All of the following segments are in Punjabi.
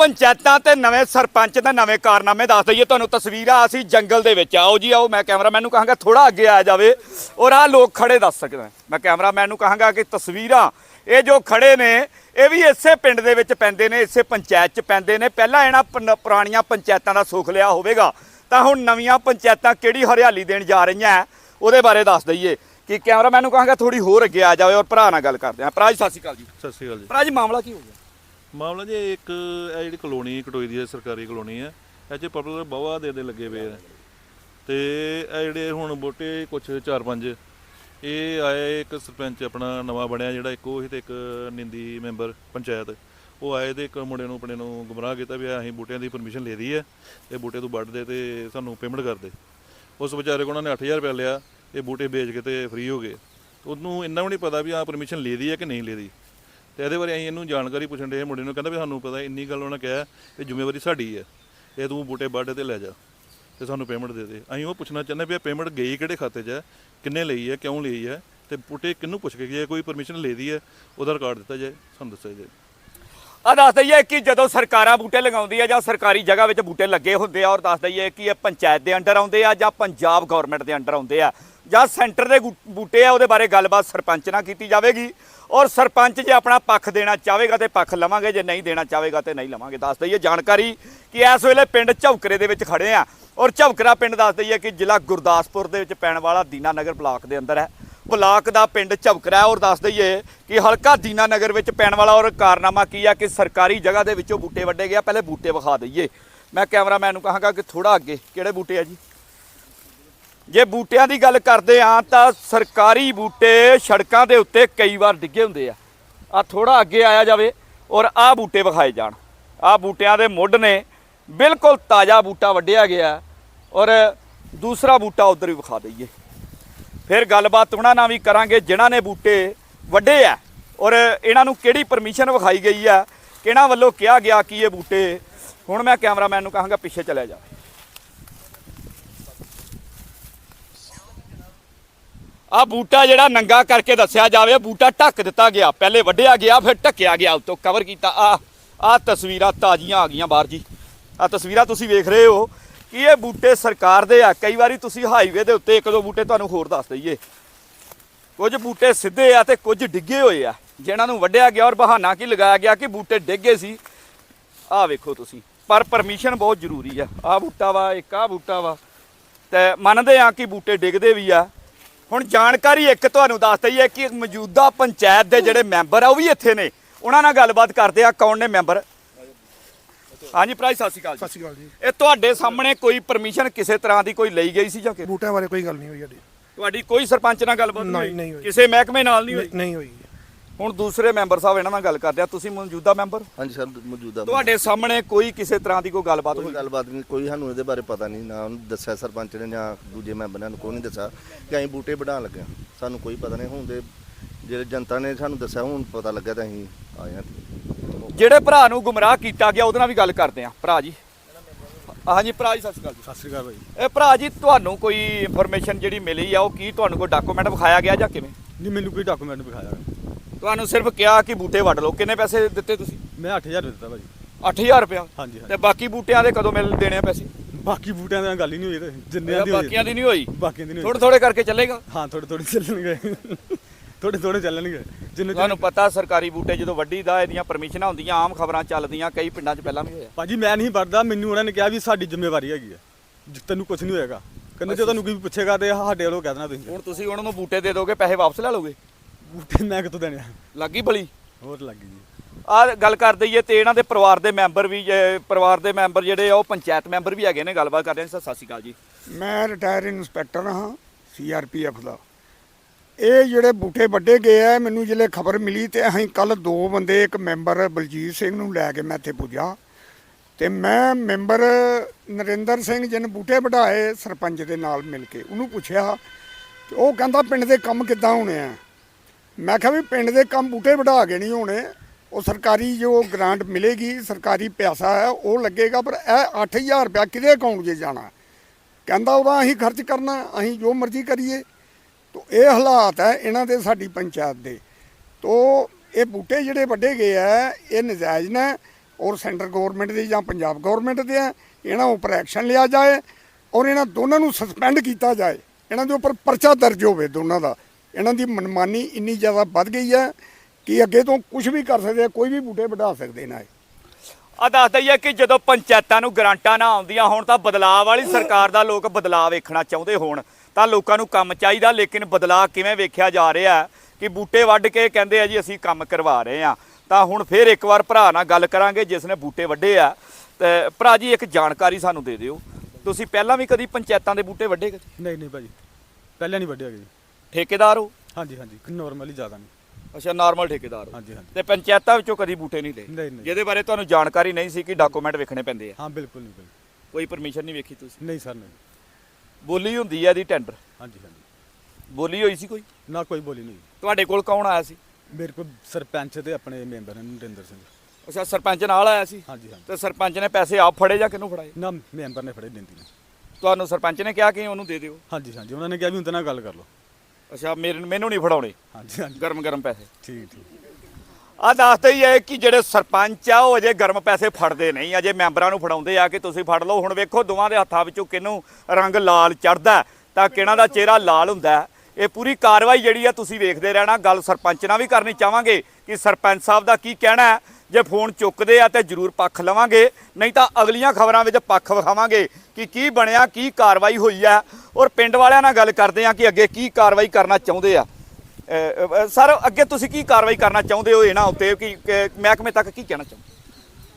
ਪੰਚਾਇਤਾਂ ਤੇ ਨਵੇਂ ਸਰਪੰਚ ਦੇ ਨਵੇਂ ਕਾਰਨਾਮੇ ਦੱਸ ਦਈਏ। ਤੁਹਾਨੂੰ ਤਸਵੀਰਾਂ ਅਸੀਂ ਜੰਗਲ ਦੇ ਵਿੱਚ ਆਓ ਜੀ ਆਓ ਮੈਂ ਕੈਮਰਾਮੈਨ ਨੂੰ ਕਹਾਂਗਾ ਥੋੜਾ ਅੱਗੇ ਆ ਜਾਵੇ ਔਰ ਆ ਲੋਕ ਖੜੇ ਦੱਸ ਸਕਦੇ ਮੈਂ ਕੈਮਰਾਮੈਨ ਨੂੰ ਕਹਾਂਗਾ ਕਿ ਤਸਵੀਰਾਂ ਇਹ ਜੋ ਖੜੇ ਨੇ ਇਹ ਵੀ ਇਸੇ ਪਿੰਡ ਦੇ ਵਿੱਚ ਪੈਂਦੇ ਨੇ ਇਸੇ ਪੰਚਾਇਤ 'ਚ ਪੈਂਦੇ ਨੇ। ਪਹਿਲਾਂ ਇਹਨਾਂ ਪੁਰਾਣੀਆਂ ਪੰਚਾਇਤਾਂ ਦਾ ਸੁੱਖ ਲਿਆ ਹੋਵੇਗਾ। ਤਾਂ ਹੁਣ ਨਵੀਆਂ ਪੰਚਾਇਤਾਂ ਕਿਹੜੀ ਹਰਿਆਲੀ ਦੇਣ ਜਾ ਰਹੀਆਂ ਉਹਦੇ ਬਾਰੇ ਦੱਸ ਦਈਏ ਕਿ ਕੈਮਰਾਮੈਨ ਨੂੰ ਕਹਾਂਗਾ ਥੋੜੀ ਹੋਰ ਅੱਗੇ ਆ ਜਾਵੇ ਔਰ ਭਰਾ ਨਾਲ ਗੱਲ ਕਰਦੇ ਹਾਂ। ਭਰਾ ਜੀ ਸਤਿ ਸ਼੍ਰੀ ਅਕਾਲ ਜੀ। ਸਤਿ ਸ਼੍ਰੀ ਅਕਾਲ ਜੀ। ਭਰਾ ਜੀ ਮਾਮਲਾ ਕੀ ਹੋ ਗਿਆ? ਮਾਮਲਾ ਜੀ, ਇੱਕ ਇਹ ਜਿਹੜੀ ਕਲੋਨੀ, ਕਟੋਈ ਦੀ ਹੈ, ਸਰਕਾਰੀ ਕਲੋਨੀ ਹੈ, ਇਹ 'ਚ ਪਬਲਿਕ ਬਵਾ ਦੇ ਦੇ ਲੱਗੇ ਪਏ ਆ। ਤੇ ਇਹ ਜਿਹੜੇ ਹੁਣ ਬੋਟੇ ਕੁਛ ਚਾਰ ਪੰਜ, ਇਹ ਆਏ ਇੱਕ ਸਰਪੰਚ ਆਪਣਾ ਨਵਾਂ ਬਣਿਆ ਜਿਹੜਾ ਇੱਕ, ਉਹ ਸੀ ਤੇ ਇੱਕ ਨਿੰਦੀ ਮੈਂਬਰ, ਪੰਚਾਇਤ, ਉਹ ਆਏ ਤੇ ਇੱਕ ਮੁੰਡੇ ਨੂੰ ਆਪਣੇ ਨੂੰ ਗੁੰਮਰਾਹ ਕੀਤਾ ਵੀ ਅਸੀਂ ਬੂਟਿਆਂ ਦੀ ਪਰਮਿਸ਼ਨ ਲੈ ਲਈ ਹੈ ਇਹ ਬੂਟੇ ਤੂੰ ਵੱਢ ਦੇ ਤੇ ਸਾਨੂੰ ਪੇਮੈਂਟ ਕਰ ਦੇ। ਉਸ ਵਿਚਾਰੇ ਕੋਲ ਉਹਨਾਂ ਨੇ 8000 ਰੁਪਏ ਲਿਆ, ਇਹ ਬੂਟੇ ਵੇਚ ਕੇ ਤੇ ਫ੍ਰੀ ਹੋ ਗਏ। ਉਹਨੂੰ ਇੰਨਾ ਵੀ ਨਹੀਂ ਪਤਾ ਵੀ ਆ ਪਰਮਿਸ਼ਨ ਲੈ ਦੀ ਹੈ ਕਿ ਨਹੀਂ ਲੈ ਦੀ ਤੇ ਇਹਦੇ ਬਾਰੇ ਅਸੀਂ ਇਹਨੂੰ ਜਾਣਕਾਰੀ ਪੁੱਛਣ ਦੇ ਮੁੰਡੇ ਨੂੰ, ਕਹਿੰਦਾ ਵੀ ਸਾਨੂੰ ਪਤਾ ਇੰਨੀ ਗੱਲ ਉਹਨਾਂ ਕਿਹਾ ਕਿ ਜ਼ਿੰਮੇਵਾਰੀ ਸਾਡੀ ਹੈ ਇਹ ਤੂੰ ਬੂਟੇ ਵੱਢ ਤੇ ਲੈ ਜਾ ਤੇ ਸਾਨੂੰ ਪੇਮੈਂਟ ਦੇ ਦੇ। ਅਸੀਂ ਉਹ ਪੁੱਛਣਾ ਚਾਹੁੰਦੇ ਵੀ ਇਹ ਪੇਮੈਂਟ ਗਈ ਕਿਹੜੇ ਖਾਤੇ 'ਚ ਹੈ ਕਿੰਨੇ ਲਈ ਹੈ ਕਿਉਂ ਲਈ ਹੈ ਤੇ ਬੂਟੇ ਕਿਹਨੂੰ ਪੁੱਛ ਕੇ ਜੇ ਕੋਈ ਪਰਮਿਸ਼ਨ ਲੈ ਦੀ ਹੈ ਉਹਦਾ ਰਿਕਾਰਡ ਦਿੱਤਾ ਜਾਏ, ਸਾਨੂੰ ਦੱਸਿਆ ਜਾਏ। ਆ ਦੱਸ ਦਈਏ ਕਿ ਜਦੋਂ ਸਰਕਾਰਾਂ ਬੂਟੇ ਲਗਾਉਂਦੀ ਆ ਜਾਂ ਸਰਕਾਰੀ ਜਗ੍ਹਾ ਵਿੱਚ ਬੂਟੇ ਲੱਗੇ ਹੁੰਦੇ ਆ, ਔਰ ਦੱਸ ਦਈਏ ਕਿ ਇਹ ਪੰਚਾਇਤ ਦੇ ਅੰਡਰ ਆਉਂਦੇ ਆ ਜਾਂ ਪੰਜਾਬ ਗਵਰਨਮੈਂਟ ਦੇ ਅੰਡਰ ਆਉਂਦੇ ਆ, ਜਾਂ ਸੈਂਟਰ ਦੇ ਗੁ- ਬੂਟੇ ਆ, ਉਹਦੇ ਬਾਰੇ ਗੱਲਬਾਤ ਸਰਪੰਚ ਨਾਲ ਕੀਤੀ ਜਾਵੇਗੀ। ਔਰ ਸਰਪੰਚ ਜੇ ਆਪਣਾ ਪੱਖ ਦੇਣਾ ਚਾਹੇਗਾ ਤੇ ਪੱਖ ਲਵਾਂਗੇ, ਜੇ ਨਹੀਂ ਦੇਣਾ ਚਾਹੇਗਾ ਤੇ ਨਹੀਂ ਲਵਾਂਗੇ। ਦੱਸ ਦਈਏ ਜਾਣਕਾਰੀ ਕਿ ਇਸ ਵੇਲੇ ਪਿੰਡ ਝੌਕਰੇ ਦੇ ਵਿੱਚ ਖੜੇ ਆ। ਔਰ ਝੌਕਰਾ ਪਿੰਡ ਦੱਸ ਦਈਏ ਕਿ ਜ਼ਿਲ੍ਹਾ ਗੁਰਦਾਸਪੁਰ ਦੇ ਵਿੱਚ ਪੈਣ ਵਾਲਾ ਦੀਨਾ ਨਗਰ ਬਲਾਕ ਦੇ ਅੰਦਰ ਹੈ। ਬਲਾਕ ਦਾ ਪਿੰਡ ਝਬਕਰਾ ਔਰ ਦੱਸ ਦਈਏ ਕਿ ਹਲਕਾ ਦੀਨਾ ਨਗਰ ਵਿੱਚ ਪੈਣ ਵਾਲਾ ਔਰ ਕਾਰਨਾਮਾ ਕੀ ਆ ਕਿ ਸਰਕਾਰੀ ਜਗ੍ਹਾ ਦੇ ਵਿੱਚੋਂ ਬੂਟੇ ਵੱਡੇ ਗਿਆ ਪਹਿਲੇ ਬੂਟੇ ਵਿਖਾ ਦਈਏ। ਮੈਂ ਕੈਮਰਾਮੈਨ ਨੂੰ ਕਹਾਂਗਾ ਕਿ ਥੋੜਾ ਅੱਗੇ ਕਿਹੜੇ ਬੂਟੇ ਆ ਜੀ? ਜੇ ਬੂਟਿਆਂ ਦੀ ਗੱਲ ਕਰਦੇ ਆ ਤਾਂ ਸਰਕਾਰੀ ਬੂਟੇ ਸੜਕਾਂ ਦੇ ਉੱਤੇ ਕਈ ਵਾਰ ਡਿੱਗੇ ਹੁੰਦੇ ਆ। ਆ ਥੋੜਾ ਅੱਗੇ ਆਇਆ ਜਾਵੇ ਔਰ ਆਹ ਬੂਟੇ ਵਿਖਾਏ ਜਾਣ। ਆਹ ਬੂਟਿਆਂ ਦੇ ਮੁੱਢ ਨੇ, ਬਿਲਕੁਲ ਤਾਜ਼ਾ ਬੂਟਾ ਵੱਢਿਆ ਗਿਆ ਔਰ ਦੂਸਰਾ ਬੂਟਾ ਉਧਰ ਵੀ ਵਿਖਾ ਦਈਏ। ਫਿਰ ਗੱਲਬਾਤ ਉਹਨਾਂ ਨਾਲ ਵੀ ਕਰਾਂਗੇ ਜਿਨ੍ਹਾਂ ਨੇ ਬੂਟੇ ਵੱਡੇ ਆ ਔਰ ਇਹਨਾਂ ਨੂੰ ਕਿਹੜੀ ਪਰਮਿਸ਼ਨ ਵਿਖਾਈ ਗਈ ਆ, ਕਿਹਨਾਂ ਵੱਲੋਂ ਕਿਹਾ ਗਿਆ ਕਿ ਇਹ ਬੂਟੇ, ਹੁਣ ਮੈਂ ਕੈਮਰਾਮੈਨ ਨੂੰ ਕਹਾਂਗਾ ਪਿੱਛੇ ਚਲਿਆ ਜਾ। ਆ ਬੂਟਾ ਜਿਹੜਾ ਨੰਗਾ ਕਰਕੇ ਦੱਸਿਆ ਜਾਵੇ ਬੂਟਾ ਢੱਕ ਦਿੱਤਾ ਗਿਆ। ਪਹਿਲੇ ਵੱਢਿਆ ਗਿਆ, ਫਿਰ ਢੱਕਿਆ ਗਿਆ, ਉਤੋਂ ਕਵਰ ਕੀਤਾ। ਆ ਆ ਤਸਵੀਰਾਂ ਤਾਜ਼ੀਆਂ ਆ ਗਈਆਂ ਬਾਹਰ ਜੀ। ਆ ਤਸਵੀਰਾਂ ਤੁਸੀਂ ਵੇਖ ਰਹੇ ਹੋ ਕਿ ਇਹ ਬੂਟੇ ਸਰਕਾਰ ਦੇ ਆ। ਕਈ ਵਾਰੀ ਤੁਸੀਂ ਹਾਈਵੇ ਦੇ ਉੱਤੇ ਇੱਕ ਦੋ ਬੂਟੇ ਤੁਹਾਨੂੰ ਹੋਰ ਦੱਸ ਦਈਏ। ਕੁਝ ਬੂਟੇ ਸਿੱਧੇ ਆ ਤੇ ਕੁਝ ਡਿੱਗੇ ਹੋਏ ਆ। ਜਿਨ੍ਹਾਂ ਨੂੰ ਵੱਢਿਆ ਗਿਆ ਔਰ ਬਹਾਨਾ ਕੀ ਲਗਾਇਆ ਗਿਆ ਕਿ ਬੂਟੇ ਡਿੱਗੇ ਸੀ। ਆਹ ਵੇਖੋ ਤੁਸੀਂ। ਪਰ ਪਰਮਿਸ਼ਨ ਬਹੁਤ ਜ਼ਰੂਰੀ ਆ। ਆਹ ਬੂਟਾ ਵਾ, ਇੱਕ ਆਹ ਬੂਟਾ ਵਾ। ਤੇ ਮੰਨਦੇ ਆ ਕਿ ਬੂਟੇ ਡਿੱਗਦੇ ਵੀ ਆ। ਹੁਣ ਜਾਣਕਾਰੀ ਇੱਕ ਤੁਹਾਨੂੰ ਦੱਸ ਦਈਏ ਕਿ ਮੌਜੂਦਾ ਪੰਚਾਇਤ ਦੇ ਜਿਹੜੇ ਮੈਂਬਰ ਆ ਉਹ ਵੀ ਇੱਥੇ ਨੇ। ਉਹਨਾਂ ਨਾਲ ਗੱਲਬਾਤ ਕਰਦੇ ਆ ਕੌਣ ਨੇ ਮੈਂਬਰ? ਹਾਂਜੀ ਜੀ ਸਤਿ ਸ਼੍ਰੀ ਅਕਾਲ ਜੀ। ਸਤਿ ਸ਼੍ਰੀ ਅਕਾਲ ਜੀ। ਇਹ ਤੁਹਾਡੇ ਸਾਹਮਣੇ ਕੋਈ ਪਰਮਿਸ਼ਨ ਕਿਸੇ ਤਰ੍ਹਾਂ ਦੀ ਕੋਈ ਲਈ ਗਈ ਸੀ ਜਾਂ ਕਿ ਬੂਟਿਆਂ ਬਾਰੇ ਕੋਈ ਗੱਲ ਨਹੀਂ ਹੋਈ ਸਾਡੀ। ਤੁਹਾਡੀ ਕੋਈ ਸਰਪੰਚ ਨਾਲ ਗੱਲਬਾਤ ਨਹੀਂ, ਹੋਈ? ਕਿਸੇ ਮਹਿਕਮੇ ਨਾਲ ਨਹੀਂ ਹੋਈ? ਨਹੀਂ ਹੋਈ। ਹੁਣ ਦੂਸਰੇ ਮੈਂਬਰ ਸਾਹਿਬ ਇਹਨਾਂ ਨਾਲ ਗੱਲ ਕਰਦੇ ਆ। ਤੁਸੀਂ ਮੌਜੂਦਾ ਮੈਂਬਰ? ਹਾਂਜੀ ਸਰ ਮੌਜੂਦਾ ਤੁਹਾਡੇ ਸਾਹਮਣੇ ਕੋਈ ਕਿਸੇ ਤਰ੍ਹਾਂ ਦੀ ਕੋਈ ਗੱਲਬਾਤ ਕੋਈ ਹੋਈ? ਗੱਲਬਾਤ ਨਹੀਂ ਕੋਈ ਸਾਨੂੰ ਇਹਦੇ ਬਾਰੇ ਪਤਾ ਨਹੀਂ ਨਾ ਉਹਨੂੰ ਦੱਸਿਆ ਸਰਪੰਚ ਨੇ ਜਾਂ ਦੂਜੇ ਮੈਂਬਰਾਂ ਨੂੰ ਕੋਈ ਨਹੀਂ ਦੱਸਿਆ। ਕਿ ਅਸੀਂ ਬੂਟੇ ਵਧਾਉਣ ਲੱਗੇ ਹਾਂ। ਸਾਨੂੰ ਕੋਈ ਪਤਾ ਨਹੀਂ ਹੁਣ ਦੇ ਜਿਹੜੇ ਜਨਤਾ ਨੇ ਸਾਨੂੰ ਦੱਸਿਆ ਹੁਣ ਪਤਾ ਲੱਗਾ ਤਾਂ ਅਸੀਂ ਆਏ ਹਾਂ। ਜਿਹੜੇ ਭਰਾ ਨੂੰ ਗੁੰਮਰਾਹ ਕੀਤਾ ਗਿਆ ਉਹਦੇ ਨਾਲ ਵੀ ਗੱਲ ਕਰਦੇ ਆ ਭਰਾ ਜੀ। ਹਾਂਜੀ ਭਰਾ ਜੀ ਸਤਿ ਸ਼੍ਰੀ ਅਕਾਲ ਜੀ। ਸਤਿ ਸ਼੍ਰੀ ਅਕਾਲ ਭਾਈ ਇਹ ਭਰਾ ਜੀ ਤੁਹਾਨੂੰ ਕੋਈ ਇਨਫੋਰਮੇਸ਼ਨ ਜਿਹੜੀ ਮਿਲੀ ਆ ਉਹ ਕੀ ਤੁਹਾਨੂੰ ਕੋਈ ਡਾਕੂਮੈਂਟ ਵਿਖਾਇਆ ਗਿਆ ਜਾਂ ਕਿਵੇਂ? ਨਹੀਂ ਮੈਨੂੰ ਕੋਈ ਡਾਕੂਮੈਂਟ ਵਿਖਾਇਆ ਤੁਹਾਨੂੰ ਸਿਰਫ ਕਿਹਾ ਕਿ ਬੂਟੇ ਵੱਢ ਲਓ। ਕਿੰਨੇ ਪੈਸੇ ਦਿੱਤੇ ਤੁਸੀਂ? ਮੈਂ 8000 ਦਿੱਤਾ ਭਾਜੀ। 8000 ਰੁਪਇਆ? ਹਾਂਜੀ ਤੇ ਹਾਂਜੀ ਬਾਕੀ ਬੂਟਿਆਂ ਦੇ ਕਦੋਂ ਮਿਲ ਦੇਣੇ ਆ ਪੈਸੇ? ਬਾਕੀ ਬੂਟਿਆਂ ਦੀ ਗੱਲ ਹੀ ਨਹੀਂ ਹੋਈ ਤੇ ਜਿੰਨਿਆਂ ਦੀ ਹੋਈ ਬਾਕੀਆਂ ਦੀ ਨਹੀਂ ਹੋਈ? ਬਾਕੀਆਂ ਦੀ ਨਹੀਂ ਥੋੜੇ ਹੋਈ ਥੋੜੇ ਕਰਕੇ ਚੱਲੇਗਾ? ਹਾਂ ਥੋੜੇ ਥੋੜੇ ਚੱਲਣਗੇ। ਥੋੜੇ ਥੋੜੇ ਚੱਲਣਗੇ। ਜਿੰਨੇ ਤੁਹਾਨੂੰ ਪਤਾ ਸਰਕਾਰੀ ਬੂਟੇ ਜਦੋਂ ਵੱਢੀ ਦਾ ਇਹਦੀਆਂ ਪਰਮਿਸ਼ਨਾਂ ਹੁੰਦੀਆਂ ਆਮ ਖਬਰਾਂ ਚੱਲਦੀਆਂ ਕਈ ਪਿੰਡਾਂ 'ਚ ਪਹਿਲਾਂ ਵੀ ਹੋਇਆ। ਭਾਜੀ ਮੈਂ ਨਹੀਂ ਵੜਦਾ ਮੈਨੂੰ ਉਹਨਾਂ ਨੇ ਕਿਹਾ ਵੀ ਸਾਡੀ ਜ਼ਿੰਮੇਵਾਰੀ ਹੈਗੀ ਹੈ ਜੇ ਤੈਨੂੰ ਕੁਝ ਨਹੀਂ ਹੋਏਗਾ। ਕਹਿੰਦੇ ਜੇ ਤੁਹਾਨੂੰ ਕੋਈ ਪੁੱਛੇਗਾ ਤੇ ਸਾਡੇ ਵੱਲੋਂ ਕਹਿ ਦੇਣਾ ਤੁਸੀਂ। ਹੁਣ ਤੁਸੀਂ ਉਹਨਾਂ ਨੂੰ ਬੂਟੇ ਦੇ ਦੋਗੇ ਪੈਸੇ ਵਾਪਸ ਲੈ ਲਓਗੇ? ਬੂਟੇ ਮੈਂ ਕਿੱਥੋਂ ਦੇਣੇ ਆ? ਲੱਗੀ ਬਲੀ? ਹੋਰ ਲੱਗ ਗਈ। ਜੀ ਆ ਗੱਲ ਕਰ ਦਈਏ ਤੇ ਇਹਨਾਂ ਦੇ ਪਰਿਵਾਰ ਦੇ ਮੈਂਬਰ ਵੀ ਪਰਿਵਾਰ ਦੇ ਮੈਂਬਰ ਜਿਹੜੇ ਆ ਉਹ ਪੰਚਾਇਤ ਮੈਂਬਰ ਵੀ ਹੈਗੇ ਨੇ ਗੱਲਬਾਤ ਕਰਦੇ ਨੇ। ਸਰ ਸਤਿ ਸ਼੍ਰੀ ਅਕਾਲ ਜੀ। ਮੈਂ ਰਿਟਾਇਰ ਇਨਸਪੈਕਟਰ ਹਾਂ ਸੀਆਰਪੀਐਫ ਦਾ। ਇਹ ਜਿਹੜੇ ਬੂਟੇ ਵੱਡੇ ਗਏ ਆ ਮੈਨੂੰ ਜਿਹੜੇ ਖਬਰ ਮਿਲੀ ਤੇ ਅਸੀਂ ਕੱਲ ਦੋ ਬੰਦੇ ਇੱਕ ਮੈਂਬਰ ਬਲਜੀਤ ਸਿੰਘ ਨੂੰ ਲੈ ਕੇ ਮੈਂ ਇੱਥੇ ਪੁੱਜਾ। ਤੇ ਮੈਂ ਮੈਂਬਰ ਨਰਿੰਦਰ ਸਿੰਘ ਜਿਨ ਬੂਟੇ ਵਢਾਏ ਸਰਪੰਚ ਦੇ ਨਾਲ ਮਿਲ ਕੇ ਉਹਨੂੰ ਪੁੱਛਿਆ ਤੇ ਉਹ ਕਹਿੰਦਾ ਪਿੰਡ ਦੇ ਕੰਮ ਕਿੱਦਾਂ ਹੋਣੇ ਆ? ਮੈਂ ਕਿਹਾ ਵੀ ਪਿੰਡ ਦੇ ਕੰਮ ਬੂਟੇ ਵਢਾ ਕੇ ਨਹੀਂ ਹੋਣੇ। ਉਹ ਸਰਕਾਰੀ ਜੋ ਗ੍ਰਾਂਟ ਮਿਲੇਗੀ, ਸਰਕਾਰੀ ਪੈਸਾ ਹੈ, ਉਹ ਲੱਗੇਗਾ, ਪਰ ਇਹ 8000 ਰੁਪਇਆ ਕਿਹਦੇ ਅਕਾਊਂਟ 'ਚ ਜਾਣਾ? ਕਹਿੰਦਾ ਉਹਦਾ ਅਸੀਂ ਖਰਚ ਕਰਨਾ, ਅਸੀਂ ਜੋ ਮਰਜ਼ੀ ਕਰੀਏ। ਤੋ ਇਹ ਹਾਲਾਤ ਹੈ ਇਹਨਾਂ ਦੇ, ਸਾਡੀ ਪੰਚਾਇਤ ਦੇ। ਤੋ ਇਹ ਬੂਟੇ ਜਿਹੜੇ ਵੱਡੇ ਗਏ ਆ, ਇਹ ਨਜਾਇਜ਼ ਨੇ, ਔਰ ਸੈਂਟਰ ਗਵਰਨਮੈਂਟ ਦੇ ਜਾਂ ਪੰਜਾਬ ਗਵਰਨਮੈਂਟ ਦੇ ਹੈ ਇਹਨਾਂ ਉੱਪਰ ਐਕਸ਼ਨ ਲਿਆ ਜਾਏ, ਔਰ ਇਹਨਾਂ ਦੋਨਾਂ ਨੂੰ ਸਸਪੈਂਡ ਕੀਤਾ ਜਾਏ। ਇਹਨਾਂ ਦੇ ਉੱਪਰ ਪਰਚਾ ਦਰਜ ਹੋਵੇ ਦੋਨਾਂ ਦਾ। ਇਹਨਾਂ ਦੀ ਮਨਮਾਨੀ ਇੰਨੀ ਜ਼ਿਆਦਾ ਵੱਧ ਗਈ ਹੈ ਕਿ ਅੱਗੇ ਤੋਂ ਕੁਝ ਵੀ ਕਰ ਸਕਦੇ ਆ ਕੋਈ ਵੀ ਬੂਟੇ ਵਧਾ ਸਕਦੇ ਨਾ ਆ ਦੱਸ ਦਈਏ ਕਿ ਜਦੋਂ ਪੰਚਾਇਤਾਂ ਨੂੰ ਗਰਾਂਟਾਂ ਨਾ ਆਉਂਦੀਆਂ ਹੋਣ ਤਾਂ ਬਦਲਾਅ ਵਾਲੀ ਸਰਕਾਰ ਦਾ ਲੋਕ ਬਦਲਾਅ ਵੇਖਣਾ ਚਾਹੁੰਦੇ ਹੋਣ। ਤਾਂ ਲੋਕਾਂ ਨੂੰ ਕੰਮ ਚਾਹੀਦਾ ਲੇਕਿਨ ਬਦਲਾਅ ਕਿਵੇਂ ਵੇਖਿਆ ਜਾ ਰਿਹਾ ਹੈ ਕਿ ਬੂਟੇ ਵੱਢ ਕੇ ਕਹਿੰਦੇ ਆ ਜੀ ਅਸੀਂ ਕੰਮ ਕਰਵਾ ਰਹੇ ਆ ਤਾਂ ਹੁਣ ਫੇਰ ਇੱਕ ਵਾਰ ਭਰਾ ਨਾਲ ਗੱਲ ਕਰਾਂਗੇ ਜਿਸ ਨੇ ਬੂਟੇ ਵੱਢੇ ਆ। ਤੇ ਭਰਾ ਜੀ ਇੱਕ ਜਾਣਕਾਰੀ ਸਾਨੂੰ ਦੇ ਦਿਓ। ਤੁਸੀਂ ਪਹਿਲਾਂ ਵੀ ਕਦੀ ਪੰਚਾਇਤਾਂ ਦੇ ਬੂਟੇ ਵੱਢੇ ਨਹੀਂ ਨਹੀਂ ਭਾਜੀ। ਪਹਿਲਾਂ ਨਹੀਂ ਵੱਢਿਆ ਜੀ ਠੇਕੇਦਾਰ ਹੋ? ਹਾਂਜੀ ਹਾਂਜੀ ਨਾਰਮਲੀ ਜ਼ਿਆਦਾ ਨਹੀਂ। ਅੱਛਾ ਨਾਰਮਲ ਠੇਕੇਦਾਰ ਹੋ। ਹਾਂਜੀ ਹਾਂਜੀ। ਤੇ ਪੰਚਾਇਤਾਂ ਵਿੱਚੋਂ ਕਦੀ ਬੂਟੇ ਨਹੀਂ ਲਏ? ਨਹੀਂ ਨਹੀਂ। ਜਿਹਦੇ ਬਾਰੇ ਤੁਹਾਨੂੰ ਜਾਣਕਾਰੀ ਨਹੀਂ ਸੀ ਕਿ ਡਾਕੂਮੈਂਟ ਵੇਖਣੇ ਪੈਂਦੇ ਆ? ਹਾਂ ਬਿਲਕੁਲ ਨਹੀਂ ਬਿਲਕੁਲ। ਕੋਈ ਪਰਮਿਸ਼ਨ ਨਹੀਂ ਵੇਖੀ ਤੁਸੀਂ? ਨਹੀਂ ਸਰ ਨਹੀਂ। ਬੋਲੀ ਹੁੰਦੀ ਆ ਦੀ ਟੈਂਡਰ ਹਾਂਜੀ ਹਾਂਜੀ। ਬੋਲੀ ਹੋਈ ਸੀ ਕੋਈ? ਨਾ ਕੋਈ ਬੋਲੀ ਨਹੀਂ ਤੁਹਾਡੇ ਕੋਲ ਕੌਣ ਆਇਆ ਸੀ? ਮੇਰੇ ਕੋਲ ਸਰਪੰਚ ਤੇ ਆਪਣੇ ਮੈਂਬਰ ਨੇ ਨਰਿੰਦਰ ਸਿੰਘ। ਅੱਛਾ ਸਰਪੰਚ ਨਾਲ ਆਇਆ ਸੀ? ਹਾਂਜੀ ਹਾਂਜੀ। ਤੇ ਸਰਪੰਚ ਨੇ ਪੈਸੇ ਆਪ ਫੜੇ ਜਾਂ ਕਿਹਨੂੰ ਫੜਾਏ? ਨਾ ਮੈਂਬਰ ਨੇ ਫੜੇ ਦਿੰਦੀ ਨੇ। ਤੁਹਾਨੂੰ ਸਰਪੰਚ ਨੇ ਕਿਹਾ ਕਿ ਉਹਨੂੰ ਦੇ ਦਿਓ? ਹਾਂਜੀ ਹਾਂਜੀ ਉਹਨਾਂ ਨੇ ਕਿਹਾ ਵੀ ਉਹਨਾਂ ਨਾਲ ਗੱਲ ਕਰ ਲਓ। ਅੱਛਾ ਮੇਰੇ ਮੈਨੂੰ ਨਹੀਂ ਫੜਾਉਣੇ। ਹਾਂਜੀ ਹਾਂਜੀ। ਗਰਮ ਗਰਮ ਪੈਸੇ। ਠੀਕ ਠੀਕ। ਆ ਦੱਸਦੇ ਹੀ ਹੈ ਕਿ ਜਿਹੜੇ ਸਰਪੰਚ ਆ ਉਹ ਅਜੇ ਗਰਮ ਪੈਸੇ ਫੜਦੇ ਨਹੀਂ। ਅਜੇ ਮੈਂਬਰਾਂ ਨੂੰ ਫੜਾਉਂਦੇ ਆ ਕਿ ਤੁਸੀਂ ਫੜ ਲਓ। ਹੁਣ ਵੇਖੋ ਦੋਵਾਂ ਦੇ ਹੱਥਾਂ ਵਿੱਚੋਂ ਕਿਹਨੂੰ ਰੰਗ ਲਾਲ ਚੜਦਾ ਤਾਂ ਕਿਹਨਾਂ ਦਾ ਚਿਹਰਾ ਲਾਲ ਹੁੰਦਾ ਹੈ। ਇਹ ਪੂਰੀ ਕਾਰਵਾਈ ਜਿਹੜੀ ਆ ਤੁਸੀਂ ਵੇਖਦੇ ਰਹਿਣਾ। ਗੱਲ ਸਰਪੰਚ ਨਾਲ ਵੀ ਕਰਨੀ ਚਾਹਾਂਗੇ ਕਿ ਸਰਪੰਚ ਸਾਹਿਬ ਦਾ ਕੀ ਕਹਿਣਾ ਹੈ। ਜੇ ਫੋਨ ਚੁੱਕਦੇ ਆ ਤੇ ਜਰੂਰ ਪੱਖ ਲਵਾਂਗੇ, ਨਹੀਂ ਤਾਂ ਅਗਲੀਆਂ ਖਬਰਾਂ ਵਿੱਚ ਪੱਖ ਵਿਖਾਵਾਂਗੇ ਕਿ ਕੀ ਬਣਿਆ, ਕੀ ਕਾਰਵਾਈ ਹੋਈ ਆ। ਔਰ ਪਿੰਡ ਵਾਲਿਆਂ ਨਾਲ ਗੱਲ ਕਰਦੇ ਆ ਕਿ ਅੱਗੇ ਕੀ ਕਾਰਵਾਈ ਕਰਨਾ ਚਾਹੁੰਦੇ ਆ। ਸਰ, ਅੱਗੇ ਤੁਸੀਂ ਕੀ ਕਾਰਵਾਈ ਕਰਨਾ ਚਾਹੁੰਦੇ ਹੋ ਇਹਨਾਂ ਉੱਤੇ? ਕਿ ਮਹਿਕਮੇ ਤੱਕ ਕੀ ਕਹਿਣਾ ਚਾਹੁੰਦੇ?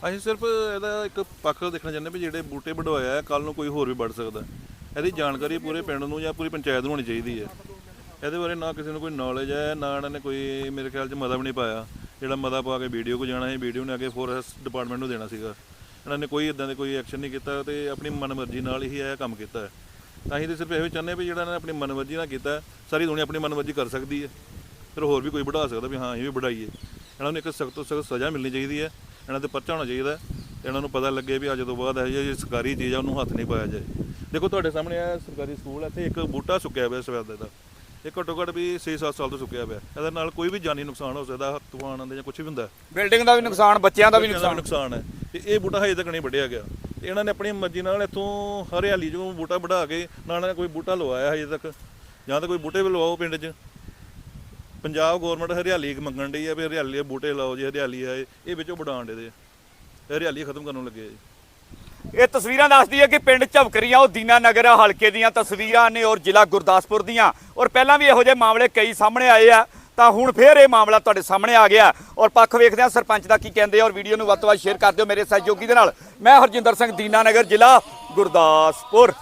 ਅਸੀਂ ਸਿਰਫ ਇਹਦਾ ਇੱਕ ਪੱਖ ਦੇਖਣਾ ਚਾਹੁੰਦੇ ਵੀ ਜਿਹੜੇ ਬੂਟੇ ਵਢਵਾਇਆ ਕੱਲ ਨੂੰ ਕੋਈ ਹੋਰ ਵੀ ਵੱਢ ਸਕਦਾ। ਇਹਦੀ ਜਾਣਕਾਰੀ ਪੂਰੇ ਪਿੰਡ ਨੂੰ ਜਾਂ ਪੂਰੀ ਪੰਚਾਇਤ ਨੂੰ ਹੋਣੀ ਚਾਹੀਦੀ ਹੈ। ਇਹਦੇ ਬਾਰੇ ਨਾ ਕਿਸੇ ਨੂੰ ਕੋਈ ਨੌਲੇਜ ਹੈ, ਨਾ ਇਹਨਾਂ ਨੇ ਕੋਈ ਮੇਰੇ ਖਿਆਲ 'ਚ ਮਤਾ ਵੀ ਨਹੀਂ ਪਾਇਆ। ਜਿਹੜਾ ਮਤਾ ਪਾ ਕੇ ਵੀਡੀਓ ਕੋ ਜਾਣਾ ਸੀ, ਵੀਡੀਓ ਨੇ ਅੱਗੇ ਫੋਰੈਸਟ ਡਿਪਾਰਟਮੈਂਟ ਨੂੰ ਦੇਣਾ ਸੀਗਾ। ਇਹਨਾਂ ਨੇ ਕੋਈ ਇਦਾਂ ਦੇ ਕੋਈ ਐਕਸ਼ਨ ਨਹੀਂ ਕੀਤਾ ਤੇ ਆਪਣੀ ਮਨਮਰਜ਼ੀ ਨਾਲ ਹੀ ਇਹ ਕੰਮ ਕੀਤਾ ਤਾਂ ਹੀ ਤੇ ਸਿਰਫ ਇਹੋ ਹੀ ਚਾਹੁੰਦੇ ਵੀ ਜਿਹੜਾ ਇਹਨਾਂ ਨੇ ਆਪਣੀ ਮਨਮਰਜ਼ੀ ਨਾਲ ਕੀਤਾ, ਸਾਰੀ ਦੁਨੀਆ ਆਪਣੀ ਮਨਮਰਜ਼ੀ ਕਰ ਸਕਦੀ ਹੈ। ਫਿਰ ਹੋਰ ਵੀ ਕੋਈ ਵਧਾ ਸਕਦਾ ਵੀ ਹਾਂ ਇਹ ਵੀ ਵਧਾਈਏ ਇਹਨਾਂ ਨੂੰ ਇੱਕ ਸਖਤ ਤੋਂ ਸਖਤ ਸਜ਼ਾ ਮਿਲਣੀ ਚਾਹੀਦੀ ਹੈ। ਇਹਨਾਂ ਤੇ ਪਰਚਾ ਹੋਣਾ ਚਾਹੀਦਾ ਹੈ ਇਹਨਾਂ ਨੂੰ ਪਤਾ ਲੱਗੇ ਵੀ ਅੱਜ ਤੋਂ ਬਾਅਦ ਇਹ ਜਿਹੀ ਸਰਕਾਰੀ ਚੀਜ਼ ਆ, ਉਹਨੂੰ ਹੱਥ ਨਹੀਂ ਪਾਇਆ ਜਾਏ। ਦੇਖੋ ਤੁਹਾਡੇ ਸਾਹਮਣੇ ਆ ਸਰਕਾਰੀ ਸਕੂਲ ਇੱਥੇ ਇੱਕ ਬੂਟਾ ਸੁੱਕਿਆ ਹੋਇਆ ਸਵੇਰ ਦਾ। ਇਹ ਘੱਟੋ ਘੱਟ ਵੀ 6-7 ਸਾਲ ਤੋਂ ਸੁੱਕਿਆ ਪਿਆ। ਇਹਦੇ ਨਾਲ ਕੋਈ ਵੀ ਜਾਨੀ ਨੁਕਸਾਨ ਹੋ ਸਕਦਾ ਤੂਫਾਨ ਆਉਂਦੇ ਜਾਂ ਕੁਝ ਵੀ ਹੁੰਦਾ। ਬਿਲਡਿੰਗ ਦਾ ਵੀ ਨੁਕਸਾਨ ਬੱਚਿਆਂ ਦਾ ਵੀ ਨੁਕਸਾਨ। ਨੁਕਸਾਨ ਹੈ। ਤੇ ਇਹ ਬੂਟਾ ਹਜੇ ਤੱਕ ਨਹੀਂ ਵੱਢਿਆ ਗਿਆ। ਤੇ ਇਹਨਾਂ ਨੇ ਆਪਣੀ ਮਰਜ਼ੀ ਨਾਲ ਇੱਥੋਂ ਹਰਿਆਲੀ ਚੋਂ ਬੂਟਾ ਵਢਾ ਕੇ ਨਾ ਇਹਨਾਂ ਨੇ ਕੋਈ ਬੂਟਾ ਲਵਾਇਆ ਹਜੇ ਤੱਕ। ਜਾਂ ਤਾਂ ਕੋਈ ਬੂਟੇ ਵੀ ਲਵਾਓ ਪਿੰਡ 'ਚ। ਪੰਜਾਬ ਗਵਰਨਮੈਂਟ ਹਰਿਆਲੀ ਮੰਗਣ ਡਈ ਆ ਵੀ ਹਰਿਆਲੀ ਦੇ ਬੂਟੇ ਲਾਓ ਜੀ ਹਰਿਆਲੀ ਆ ਇਹ ਵਿੱਚੋਂ ਵਡਾਣ ਦੇ ਦੇ ਹਰਿਆਲੀ ਖਤਮ ਕਰਨ ਲੱਗੇ ਆ ਜੀ। ਇਹ ਤਸਵੀਰਾਂ ਦੱਸਦੀ ਹੈ ਕਿ ਪਿੰਡ ਝਵਕਰੀਆਂ ਉਹ ਦੀਨਾ ਨਗਰ ਹਲਕੇ ਦੀਆਂ ਤਸਵੀਰਾਂ ਨੇ ਔਰ ਜ਼ਿਲ੍ਹਾ ਗੁਰਦਾਸਪੁਰ ਦੀਆਂ। ਔਰ ਪਹਿਲਾਂ ਵੀ ਇਹੋ ਜਿਹੇ ਮਾਮਲੇ ਕਈ ਸਾਹਮਣੇ ਆਏ ਆ, ਤਾਂ ਹੁਣ ਫੇਰ ਇਹ ਮਾਮਲਾ ਤੁਹਾਡੇ ਸਾਹਮਣੇ ਆ ਗਿਆ। ਔਰ ਪੱਖ ਵੇਖਦੇ ਆ ਸਰਪੰਚ ਦਾ ਕੀ ਕਹਿੰਦੇ ਔਰ ਵੀਡੀਓ ਨੂੰ ਵੱਧ ਤੋਂ ਵੱਧ ਸ਼ੇਅਰ ਕਰ ਦਿਓ ਮੇਰੇ ਸਹਿਯੋਗੀ ਦੇ ਨਾਲ। ਮੈਂ ਹਰਜਿੰਦਰ ਸਿੰਘ, ਦੀਨਾ ਨਗਰ, ਜ਼ਿਲ੍ਹਾ ਗੁਰਦਾਸਪੁਰ।